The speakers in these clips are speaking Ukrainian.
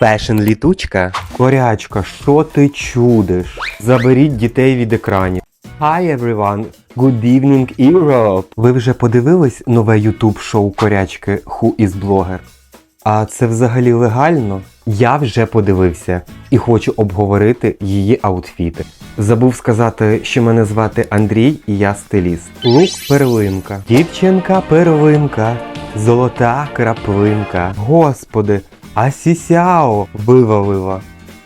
Фешн літучка. Корячка, що ти чудиш? Заберіть дітей від екранів. Hi everyone, good evening Europe. Ви вже подивились нове YouTube шоу корячки Who is Blogger? А це взагалі легально? Я вже подивився і хочу обговорити її аутфіти. Забув сказати, що мене звати Андрій і я стиліст. Лук перлинка, дівчинка перлинка, золота краплинка. Господи, а сісяо вивалила.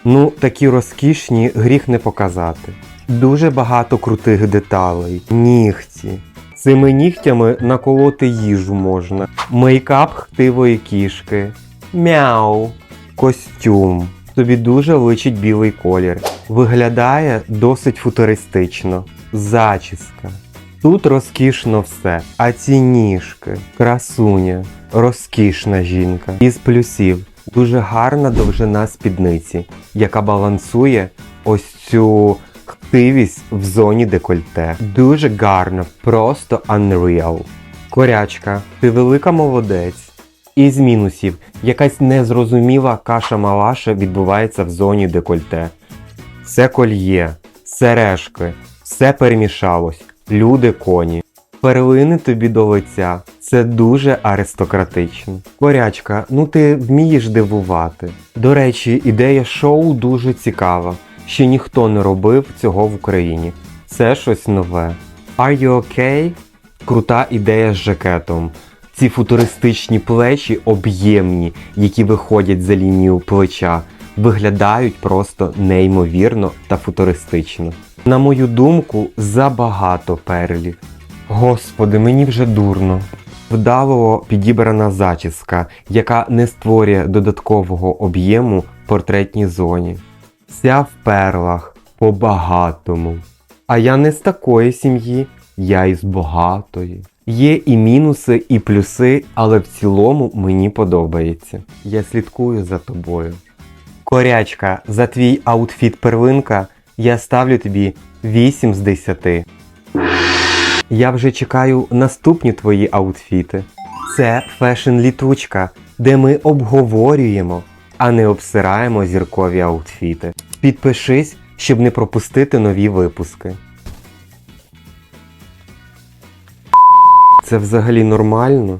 Ну, такі розкішні гріх не показати. Дуже багато крутих деталей, нігті. Цими нігтями наколоти їжу можна. Мейкап хтивої кішки. Мяу. Костюм. Тобі дуже личить білий колір. Виглядає досить футуристично. Зачіска. Тут розкішно все. А ці ніжки, красуня, розкішна жінка. Із плюсів дуже гарна довжина спідниці, яка балансує ось цю хтивість в зоні декольте. Дуже гарно, просто unreal. Корячка, ти велика молодець. Із мінусів, якась незрозуміла каша-малаша відбувається в зоні декольте. Все кольє, сережки, все перемішалось, люди коні. Перлини тобі до лиця. Це дуже аристократично. Корячка, ну ти вмієш дивувати. До речі, ідея шоу дуже цікава. Ще ніхто не робив цього в Україні. Це щось нове. Are you okay? Крута ідея з жакетом. Ці футуристичні плечі об'ємні, які виходять за лінію плеча, виглядають просто неймовірно та футуристично. На мою думку, забагато перлів. Господи, мені вже дурно. Вдало підібрана зачіска, яка не створює додаткового об'єму в портретній зоні. Вся в перлах, по-багатому. А я не з такої сім'ї, я із багатої. Є і мінуси, і плюси, але в цілому мені подобається. Я слідкую за тобою. Корячка, за твій аутфіт первинка я ставлю тобі 8 з 10. Я вже чекаю наступні твої аутфіти. Це фешн літучка, де ми обговорюємо, а не обсираємо зіркові аутфіти. Підпишись, щоб не пропустити нові випуски. Це взагалі нормально?